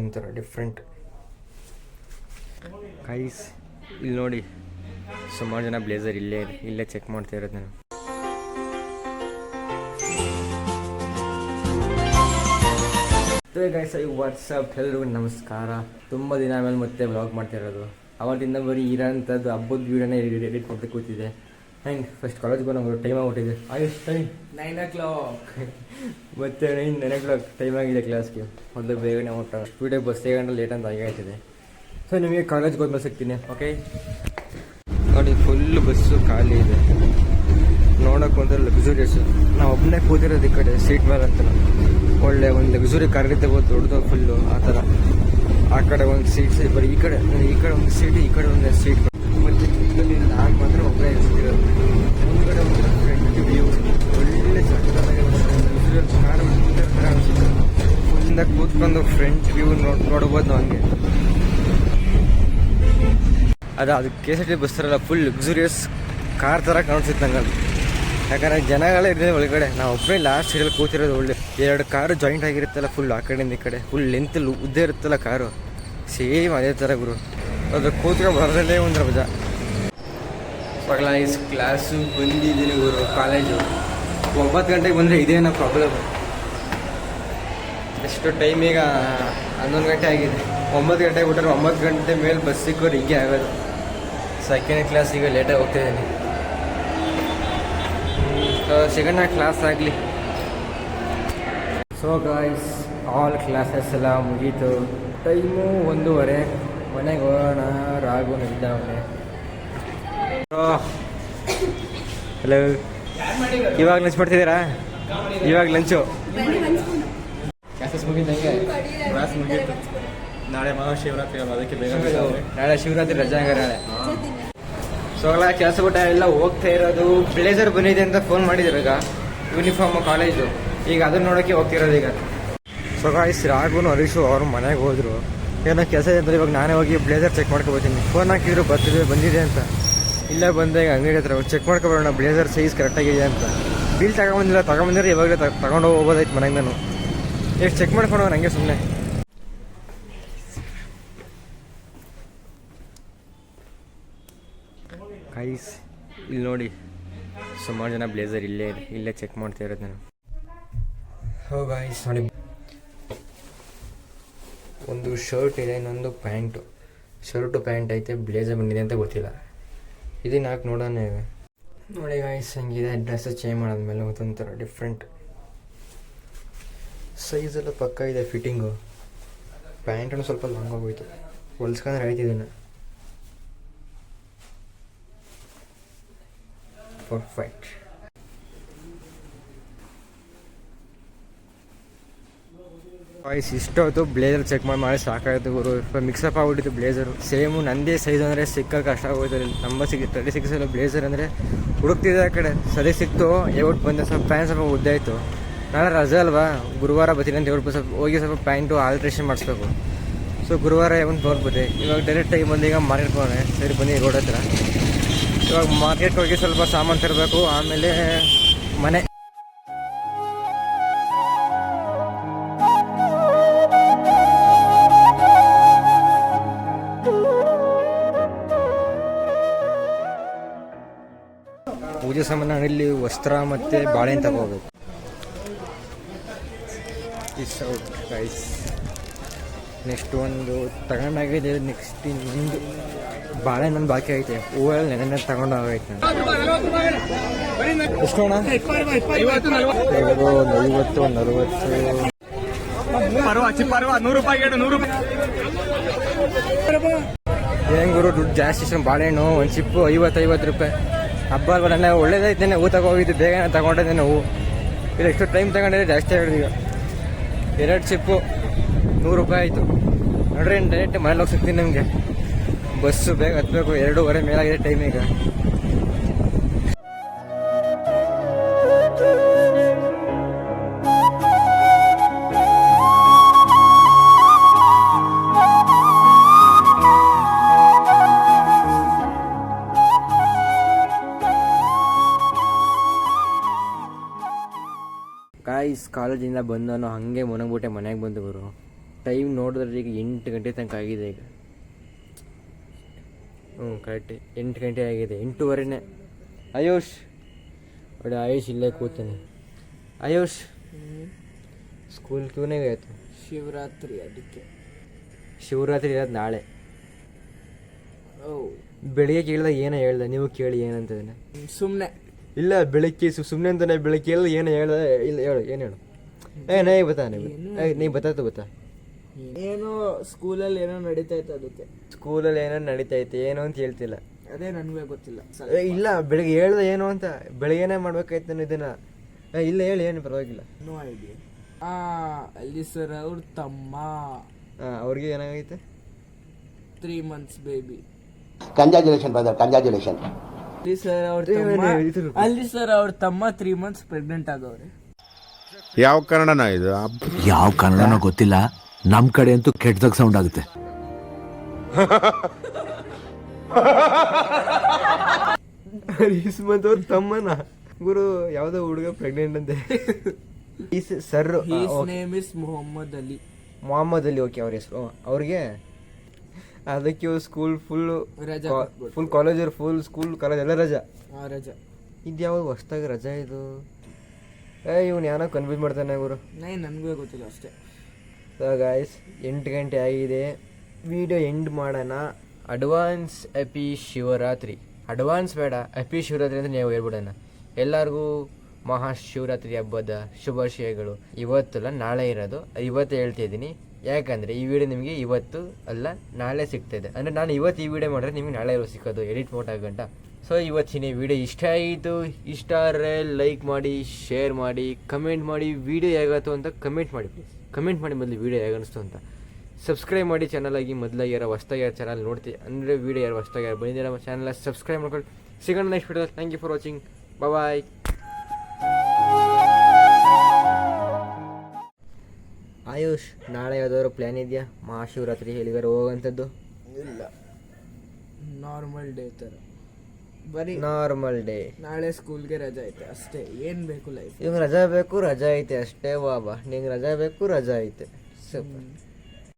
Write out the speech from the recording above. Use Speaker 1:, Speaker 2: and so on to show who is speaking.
Speaker 1: ಒಂಥರ ಡಿಫ್ರೆಂಟ್ ಕೈಸ್ ಇಲ್ಲಿ ನೋಡಿ, ಸುಮಾರು ಜನ ಬ್ಲೇಸರ್ ಇಲ್ಲೇ ಇಲ್ಲೇ ಚೆಕ್ ಮಾಡ್ತಾ ಇರೋದು ನಾನು. ಗೈಸ್ ಐ ವಾಟ್ಸಪ್ ಎಲ್ರಿಗೂ ನಮಸ್ಕಾರ. ತುಂಬ ದಿನ ಆಮೇಲೆ ಮತ್ತೆ ಬ್ಲಾಗ್ ಮಾಡ್ತಾ ಇರೋದು. ಅವತ್ತಿಂದ ಬರೀ ಇರೋಂಥದ್ದು ಹಬ್ಬದ ವೀಡಿಯೋನೇ ಎಡಿಟ್ ಮಾಡ್ತಾ ಕೂತಿದ್ದೆ. ಹೆಂಗೆ? ಫಸ್ಟ್ ಕಾಲೇಜ್ಗೆ ಬಂದು ಟೈಮ್ ಆಗ್ಬಿಟ್ಟಿದೆ. Ayush time.
Speaker 2: Nine o'clock
Speaker 1: ಮತ್ತೆ nine nine o'clock time ಆಗಿದೆ ಕ್ಲಾಸ್ಗೆ ಮೊದಲು ಬೇಗನೆ ಊಟ ಸ್ಟುಡಿಯೋ ಬಸ್ ಗಂಟೆ ಲೇಟ್ ಅಂತ ಆಗಾಯ್ತಿದೆ ಸೊ ನಿಮಗೆ ಕಾಲೇಜ್ಗೆ ಹೋದ್ಮೇಲೆ ಸಿಗ್ತೀನಿ ಓಕೆ ನೋಡಿ ಫುಲ್ ಬಸ್ಸು ಖಾಲಿ ಇದೆ. ನೋಡೋಕೆ ಒಂದು ಲಕ್ಸುರಿಯಸ್ ನಾವು ಒಬ್ಬನೇ ಕೂತಿರೋದು ಈ ಕಡೆ ಸೀಟ್ ಮೇಲೆ ಅಂತ. ಒಳ್ಳೆ ಒಂದು ಲಕ್ಸುರಿ ಕಾರ್ ತಗೋದು ದೊಡ್ಡದು ಫುಲ್ಲು ಆ ಥರ. ಆ ಕಡೆ ಒಂದು ಸೀಟ್ ಬರೀ ಈ ಕಡೆ ಈ ಕಡೆ ಒಂದು ಸೀಟ್ ಈ ಕಡೆ ಒಂದು ಸೀಟ್ ಮತ್ತೆ ಮಾತ್ರ ಒಬ್ಬರೇ ಇರ್ತಿರೋದು ಮುಂದ್ಗಡೆ ಒಂದು ಫ್ರಂಟ್ ವ್ಯೂ ಒಳ್ಳೆ ಲಕ್ಸುರಿಯಸ್ ಮುಂದೆ ಥರ ಅನಿಸುತ್ತೆ. ಫುಲ್ಲಿಂದ ಕೂತ್ಕೊಂಡು ಫ್ರಂಟ್ ವ್ಯೂ ನೋಡಿ ನೋಡ್ಬೋದು ನಾವು ಹಂಗೆ. ಅದು ಅದು ಕೆ ಎಸ್ ಟಿ ಬಸ್ ಥರ ಫುಲ್ ಲಕ್ಸುರಿಯಸ್ ಕಾರ್ ಥರ ಕಾಣಿಸುತ್ತೆ ನಂಗೆ ಅದು ಯಾಕಂದ್ರೆ ಜನಗಳೇ ಇರಲಿ ಒಳಗಡೆ. ನಾವು ಒಬ್ಬರೇ ಲಾಸ್ಟ್ ಸೀಟಲ್ಲಿ ಕೂತಿರೋದು ಒಳ್ಳೆ. ಎರಡು ಕಾರು ಜಾಯಿಂಟ್ ಆಗಿರುತ್ತಲ್ಲ ಫುಲ್ ಆ ಕಡೆಯಿಂದ ಈ ಕಡೆ. ಫುಲ್ ಲೆಂತ್ ಉದ್ದ ಇರುತ್ತಲ್ಲ ಕಾರು ಸೇಮ್ ಅದೇ ಥರ ಗುರು. ಅದು ಕೂತ್ಕೊಂಡು ಬರೋದಲ್ಲೇ ಒಂದು ಮಜಾ. ಈ ಕ್ಲಾಸು ಬಂದಿದ್ದೀನಿ ಗುರು, ಕಾಲೇಜು. ಒಂಬತ್ತು ಗಂಟೆಗೆ ಬಂದರೆ ಇದೇನೋ ಪ್ರಾಬ್ಲಮ್ ಎಷ್ಟು ಟೈಮ್ ಈಗ? ಹನ್ನೊಂದು ಗಂಟೆ ಆಗಿದೆ. ಒಂಬತ್ತು ಗಂಟೆಗೆ ಬಿಟ್ಟರೆ ಒಂಬತ್ತು ಗಂಟೆ ಮೇಲೆ ಬಸ್ ಸಿಕ್ಕೋರು ಹೀಗೆ ಆಗೋದು. ಸೆಕೆಂಡ್ ಕ್ಲಾಸ್ ಈಗ ಲೇಟಾಗಿ ಹೋಗ್ತಿದ್ದೀನಿ ಸೊ ಸೆಕೆಂಡ್ ಕ್ಲಾಸ್ ಆಗಲಿ. ಸೊ ಗಾಯ್ಸ್ ಆಲ್ ಕ್ಲಾಸಸ್ ಎಲ್ಲ ಮುಗೀತು. ಟೈಮು ಒಂದೂವರೆ. ಮನೆಗೆ ಹೋಗೋಣ. ರಾಗು ನಿದ್ದಾವನೆ ಹಲೋ ಇವಾಗ ಲಂಚ್ ಮಾಡ್ತಿದ್ದೀರಾ? ಇವಾಗ ಲಂಚು ಕ್ಲಾಸಸ್ ಮುಗಿದಂಗೆ
Speaker 2: ಕ್ಲಾಸ್ ಮುಗೀತು. ನಾಳೆ ಮಹಾಶಿವರಾತ್ರಿ ಅಲ್ಲ ಅದಕ್ಕೆ ಬೇಗ
Speaker 1: ನಾಳೆ ಶಿವರಾತ್ರಿ ರಜಾ ಹಂಗಾರೆ ನಾಳೆ ಸೊ ಅಲ್ಲ ಕೆಲಸ ಬಿಟ್ಟ ಎಲ್ಲ ಹೋಗ್ತಾ ಇರೋದು. ಬ್ಲೇಸರ್ ಬಂದಿದೆ ಅಂತ ಫೋನ್ ಮಾಡಿದ್ರು ಈಗ. ಯೂನಿಫಾರ್ಮ್ ಕಾಲೇಜು ಈಗ ಅದನ್ನ ನೋಡೋಕೆ ಹೋಗ್ತಿರೋದು ಈಗ. ಸೊ ಗಾಯ್ಸ್ ರಾಘು ಹರೀಶು ಅವ್ರ ಮನೆಗೆ ಹೋದ್ರು. ಏನೋ ಕೆಲಸ ಇದೆ ಅಂತ ಇವಾಗ ನಾನೇ ಹೋಗಿ ಬ್ಲೇಸರ್ ಚೆಕ್ ಮಾಡ್ಕೊಬೋತೀನಿ ಫೋನ್ ಹಾಕಿದ್ರು ಬರ್ತಿದೆ ಬಂದಿದೆ ಅಂತ. ಇಲ್ಲೇ ಬಂದೆ ಈಗ ಅಂಗಡಿ ಹತ್ರ ಚೆಕ್ ಮಾಡ್ಕೊಬರೋಣ ಬ್ಲೇಸರ್ ಸೈಜ್ ಕರೆಕ್ಟಾಗಿದೆ ಅಂತ. ಬಿಲ್ ತಗೊಂಬಂದಿಲ್ಲ ತಗೊಂಬಂದ್ರೆ ಇವಾಗಲೇ ತಗೊಂಡು ಹೋಗ್ಬೋದಾಯ್ತು ಮನೆಗೆ ನಾನು. ಎಷ್ಟು ಚೆಕ್ ಮಾಡ್ಕೊಂಡು ಹಂಗೆ ಸುಮ್ಮನೆ ಕೈಸ್ ಇಲ್ಲಿ ನೋಡಿ, ಸುಮಾರು ಜನ ಬ್ಲೇಸರ್ ಇಲ್ಲೇ ಇಲ್ಲೇ ಚೆಕ್ ಮಾಡ್ತಾ ಇರೋದು ನಾನು. ನೋಡಿ. ಒಂದು ಶರ್ಟ್ ಇದೆ, ಇನ್ನೊಂದು ಪ್ಯಾಂಟು. ಶರ್ಟು ಪ್ಯಾಂಟ್ ಐತೆ ಬ್ಲೇಸರ್ ಬಂದಿದೆ ಅಂತ ಗೊತ್ತಿಲ್ಲ. ಇದನ್ನ ಹಾಕಿ ನೋಡೋಣ ಇವೆ ನೋಡಿ ಗಾಯ್ಸ್ ಹಂಗಿದೆ? ಡ್ರೆಸ್ ಚೇಂಜ್ ಮಾಡಿದ್ಮೇಲೆ ಒಂಥರ ಡಿಫ್ರೆಂಟ್ ಸೈಜ್ ಎಲ್ಲ ಪಕ್ಕ ಇದೆ ಫಿಟ್ಟಿಂಗು ಪ್ಯಾಂಟನ್ನು ಸ್ವಲ್ಪ ಲಾಂಗ್ ಆಗೋಯ್ತು. ಹೊಲ್ಸ್ಕೊಂಡ್ರೆ ಆಯ್ತು ಇದನ್ನು. ಪರ್ಫೆಕ್ಟ್ ವಾಯ್ಸ್ ಇಷ್ಟೊತ್ತು ಬ್ಲೇಸರ್ ಚೆಕ್ ಮಾಡಿ ಮಾಡಿ ಸಾಕಾಯಿತು ಗುರು. ಮಿಕ್ಸಪ್ ಆಗ್ಬಿಟ್ಟಿತ್ತು ಬ್ಲೇಸರು ಸೇಮು ನಂದೇ ಸೈಜ್ ಅಂದರೆ ಸಿಕ್ಕಕ್ಕೆ ಕಷ್ಟ ಆಗೋಯ್ತು ನಂಬರ್ ಸಿಕ್ಕಿ ತರ್ಟಿ ಸಿಕ್ಸ್ ಬ್ಲೇಸರ್ ಅಂದರೆ ಹುಡುಕ್ತಿದ್ದೆ ಆ ಕಡೆ. ಸರಿ ಸಿಕ್ತು ಹೇಳ್ಬಿಟ್ಟು ಬಂದೆ, ಸ್ವಲ್ಪ ಪ್ಯಾಂಟ್ ಸ್ವಲ್ಪ ಉದ್ದಾಯಿತು ನಾಳೆ ರಜೆ ಅಲ್ವಾ? ಗುರುವಾರ ಬರ್ತೀನಿ ಅಂತ ಹೇಳ್ಬಿಟ್ಟು ಸ್ವಲ್ಪ ಹೋಗಿ ಸ್ವಲ್ಪ ಪ್ಯಾಂಟು ಆಲ್ಟ್ರೇಷನ್ ಮಾಡಿಸ್ಬೇಕು. ಸೊ ಗುರುವಾರ ಯಾವತ್ತು ನೋಡ್ಬೋದೆ ಇವಾಗ ಡೈರೆಕ್ಟಾಗಿ ಬಂದು ಈಗ ಮಾರ್ಕೆಟ್ ಹೋಗೋಣ. ಸರಿ, ಬನ್ನಿ ರೋಡ್ ಹತ್ರ. ಇವಾಗ ಮಾರ್ಕೆಟ್ ಹೋಗಿ ಸ್ವಲ್ಪ ಸಾಮಾನು ತರಬೇಕು. ಆಮೇಲೆ ಮನೆ. ಪೂಜೆ ಸಾಮಾನು ಇಲ್ಲಿ ವಸ್ತ್ರ ಮತ್ತೆ ಬಾಳೆಹಣ್ಣು ತಗೋಬೇಕು. ನೆಕ್ಸ್ಟ್ ಒಂದು ತಗೊಂಡಾಗಿದೆ ನೆಕ್ಸ್ಟ್ ಇನ್ನೊಂದು. ಬಾಳೆಹಣ್ಣು ಬಾಕಿ ಐತೆ. ಹೂವೆಲ್ಲ ನೆನೆ ತಗೊಂಡು ಹೋಗೈತೆ. ಎಷ್ಟು ಅಣ್ಣ ಎರಡು ಒಂದು ಐವತ್ತು ಒಂದು ನಲವತ್ತು.
Speaker 2: ಪರ್ವ ಚಿಪ್ಪರ್ವ ನೂರು ರೂಪಾಯಿ ನೂರು ರೂಪಾಯಿ.
Speaker 1: ಏನ್ ಗುರು ದುಡ್ಡು ಜಾಸ್ತಿ ಬಾಳೆಹಣ್ಣು ಒಂದು ಚಿಪ್ಪು ಐವತ್ತು ಐವತ್ತು ರೂಪಾಯಿ. ಹಬ್ಬ ಬರೋಣ ಒಳ್ಳೇದೈತೆ ಹೂ ತಗೋಗಿದ್ದು ಬೇಗ ತಗೊಂಡಿದ್ದೆ ಹೂ. ಇದು ಎಷ್ಟು ಟೈಮ್ ತಗೊಂಡಿದ್ದೆ ಜಾಸ್ತಿ ಆಗಿದೆ ಈಗ. ಎರಡು ಚಿಪ್ಪು ನೂರು ರೂಪಾಯಿ ಆಯಿತು. ನೋಡ್ರಿ ಡೈರೆಕ್ಟ್ ಮನೇಲಿ ಹೋಗಿ ಸಿಗ್ತೀನಿ ನಿಮಗೆ. ಬಸ್ಸು ಬೇಗ ಹತ್ತಬೇಕು ಎರಡೂವರೆ ಮೇಲಾಗಿದೆ ಟೈಮ್ ಈಗ. ಗಾಯ್ಸ್ ಕಾಲೇಜಿಂದ ಬಂದನು ಹಾಗೆ ಮುನಗ್ಬಿಟ್ಟೆ ಮನೆಗೆ ಬಂದು ಗುರು. ಟೈಮ್ ನೋಡಿದ್ರೆ ಈಗ ಎಂಟು ಗಂಟೆ ತನಕ ಆಗಿದೆ ಈಗ. ಹ್ಞೂ ಕರೆಕ್ಟ್ ಎಂಟು ಗಂಟೆ ಆಗಿದೆ ಎಂಟೂವರೆನೇ. ಆಯುಷ್. ಒಳ್ಳೆ ಆಯುಷ್ ಇಲ್ಲೇ ಕೂತಾನೆ. ಆಯುಷ್. ಸ್ಕೂಲ್ ಕ್ಯೂನೇ ಆಯಿತು.
Speaker 2: ಶಿವರಾತ್ರಿ ಅದಕ್ಕೆ.
Speaker 1: ಶಿವರಾತ್ರಿ ಇರೋದು ನಾಳೆ.
Speaker 2: ಓ.
Speaker 1: ಬೆಳಿಗ್ಗೆ ಕೇಳಿದಾಗ ಏನೋ ಹೇಳ್ದೆ ನೀವು ಕೇಳಿ ಏನಂತದನ್ನ
Speaker 2: ಸುಮ್ಮನೆ
Speaker 1: ಇಲ್ಲ ಬೆಳಗ್ಗೆ ಸು ಸುಮ್ಮನೆ ಅಂತಾನೆ ಬೆಳಗ್ಗೆ ಎಲ್ಲ ಏನು ಹೇಳ ಇಲ್ಲ ಹೇಳು ಏನು ಹೇಳು? ಏ ನೈ ಬತ್ತಾ ನೀ ನೀ ಬತ್ತಾತು ಗೊತ್ತಾ
Speaker 2: ಏನೋ ಸ್ಕೂಲಲ್ಲಿ ಏನೋ ನಡೀತಾ ಇತ್ತು ಅದಕ್ಕೆ.
Speaker 1: ಸ್ಕೂಲಲ್ಲಿ ಏನೋ ನಡೀತಾ ಇತ್ತು ಏನು ಅಂತ ಹೇಳ್ತಿಲ್ಲ.
Speaker 2: ಅದೇ ನನಗೆ ಗೊತ್ತಿಲ್ಲ.
Speaker 1: ಏ, ಇಲ್ಲ ಬೆಳಿಗ್ಗೆ ಹೇಳ್ದೆ ಏನು ಅಂತ. ಬೆಳಿಗ್ಗೆನೇ ಮಾಡ್ಬೇಕಾಯ್ತು ನಾನು ಇದನ್ನ. ಏ, ಇಲ್ಲ ಹೇಳಿ ಏನು ಪರವಾಗಿಲ್ಲ.
Speaker 2: ನೋ ಐಡಿಯಾ ಆ ಅಲ್ಲಿ ಸರ್ ಅವ್ರ ತಮ್ಮ.
Speaker 1: ಹಾಂ ಅವ್ರಿಗೆ ಏನಾಗೈತೆ?
Speaker 2: Three months baby
Speaker 3: congratulation brother congratulation
Speaker 2: ಅಲ್ಲಿ ಸರ್ ಅವ್ರ ತಮ್ಮ
Speaker 1: ಏ,
Speaker 2: ಅಲ್ಲಿ ಸರ್ ಅವ್ರ ತಮ್ಮ ತ್ರೀ ಮಂತ್ಸ್ ಪ್ರೆಗ್ನೆಂಟ್ ಆಗವ್ರೆ
Speaker 4: ಯಾವ ಕನ್ನಡನ ಇದು?
Speaker 5: ಯಾವ ಕನ್ನಡನೋ ಗೊತ್ತಿಲ್ಲ. ನಮ್ ಕಡೆ ಅಂತೂ ಕೆಟ್ಟದಾಗ ಸೌಂಡ್ ಆಗುತ್ತೆ.
Speaker 1: ಇಸ್ಮತ್ ಅವ್ರ ತಮ್ಮನ. ಗುರು ಯಾವ್ದೋ ಹುಡುಗ ಪ್ರೆಗ್ನೆಂಟ್ ಅಂತೆ. Sir
Speaker 2: name is Mohammed Ali
Speaker 1: Mohammed Ali okay ಅವ್ರ ಹೆಸರು. ಅವ್ರಿಗೆ ಅದಕ್ಕೆ ಸ್ಕೂಲ್ ಫುಲ್
Speaker 2: ರಜಾ
Speaker 1: full college full school college ಎಲ್ಲ ರಜಾ.
Speaker 2: ಆ ರಜಾ.
Speaker 1: ಇದು ಯಾವಾಗ ಹೊಸ್ದಾಗಿ ರಜಾ ಇದು? ಏ ಇವ್ನು ಯಾರೋ ಕನ್ಫ್ಯೂಸ್ ಮಾಡ್ತಾನೆ ಗುರು.
Speaker 2: ನೈ ನನಗೂ ಗೊತ್ತಿಲ್ಲ ಅಷ್ಟೇ.
Speaker 1: ಸೊ ಗಾಯ್ಸ್ ಎಂಟು ಗಂಟೆ ಆಗಿದೆ. ವಿಡಿಯೋ ಎಂಡ್ ಮಾಡೋಣ. ಅಡ್ವಾನ್ಸ್ ಎಪಿ ಶಿವರಾತ್ರಿ ಅಡ್ವಾನ್ಸ್ ಬೇಡ ಎಪಿ ಶಿವರಾತ್ರಿ ಅಂತ ನೀವು ಹೇಳ್ಬಿಡೋಣ. ಎಲ್ಲರಿಗೂ ಮಹಾಶಿವರಾತ್ರಿ ಹಬ್ಬದ ಶುಭಾಶಯಗಳು. ಇವತ್ತಲ್ಲ ನಾಳೆ ಇರೋದು. ಇವತ್ತು ಹೇಳ್ತಾ ಇದ್ದೀನಿ ಯಾಕಂದರೆ ಈ ವಿಡಿಯೋ ನಿಮಗೆ ಇವತ್ತು ಅಲ್ಲ ನಾಳೆ ಸಿಗ್ತಾಯಿದೆ ಅಂದರೆ ನಾನು ಇವತ್ತು ಈ ವಿಡಿಯೋ ಮಾಡಿದ್ರೆ ನಿಮಗೆ ನಾಳೆ ಸಿಕ್ಕೋದು ಎಡಿಟ್ ಗಂಟ ಸೊ ಇವತ್ತಿನ ವಿಡಿಯೋ ಇಷ್ಟ ಆಯಿತು, ಇಷ್ಟ ಆದರೆ ಲೈಕ್ ಮಾಡಿ ಶೇರ್ ಮಾಡಿ ಕಮೆಂಟ್ ಮಾಡಿ ವಿಡಿಯೋ ಹೇಗಾಯ್ತು ಅಂತ ಕಮೆಂಟ್ ಮಾಡಿ ಪ್ಲೀಸ್ ಕಮೆಂಟ್ ಮಾಡಿ ಮೊದಲು ವಿಡಿಯೋ ಹೇಗೆ ಅನಿಸ್ತು ಅಂತ. ಸಬ್ಸ್ಕ್ರೈಬ್ ಮಾಡಿ ಚಾನಲಾಗಿ ಮೊದಲಾಗಿ ಯಾರೋ ಹೊಸ್ದಾಗಿ ಯಾರು ಚಾನಲ್ ನೋಡ್ತೀವಿ ಅಂದರೆ ವಿಡಿಯೋ ಯಾರು ಹೊಸ್ದಾಗಿ ಯಾರು ಬಂದಿದ್ದೀರ ಚಾನಲ್ ಸಬ್ಸ್ಕ್ರೈಬ್ ಮಾಡ್ಕೊಳ್ಳಿ. ಸಿಗೋಣ next video thank you for watching bye Ayush ನಾಳೆ ಯಾವ್ದಾದ್ರು ಪ್ಲ್ಯಾನ್ ಇದೆಯಾ? ಮಹಾಶಿವರಾತ್ರಿ ಎಲ್ಲಿಗಾರು ಹೋಗುವಂಥದ್ದು?
Speaker 2: ಇಲ್ಲ. ನಾರ್ಮಲ್ ಡೇ ಥರ ಬರೀ
Speaker 1: ನಾರ್ಮಲ್ ಡೇ
Speaker 2: ನಾಳೆ ಸ್ಕೂಲ್ಗೆ ರಜಾ ಐತೆ ಅಷ್ಟೇ. ಏನು ಬೇಕು ಲೈಫ್
Speaker 1: ಇವಾಗ ರಜಾ ಬೇಕು ರಜಾ ಐತೆ ಅಷ್ಟೇ ಬಾಬಾ ನಿಂಗೆ ರಜಾ ಬೇಕು ರಜಾ ಐತೆ. ಸೂಪರ್